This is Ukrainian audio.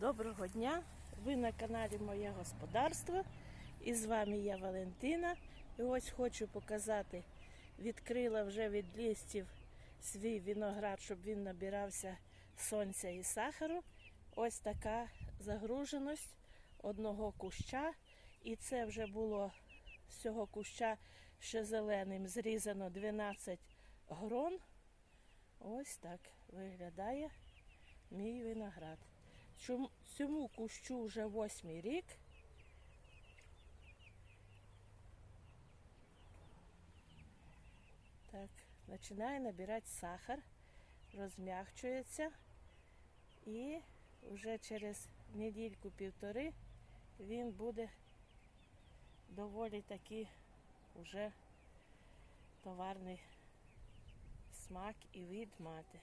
Доброго дня! Ви на каналі Моє Господарство. І з вами я Валентина. І ось хочу показати, відкрила вже від листів свій виноград, щоб він набирався сонця і сахару. Ось така загруженість одного куща. І це вже було з цього куща ще зеленим зрізано 12 грон. Ось так виглядає мій виноград. Цьому кущу вже восьмий рік. Так, починає набирати сахар, розм'якчується і вже через недільку-півтори він буде доволі таки вже товарний смак і вид мати.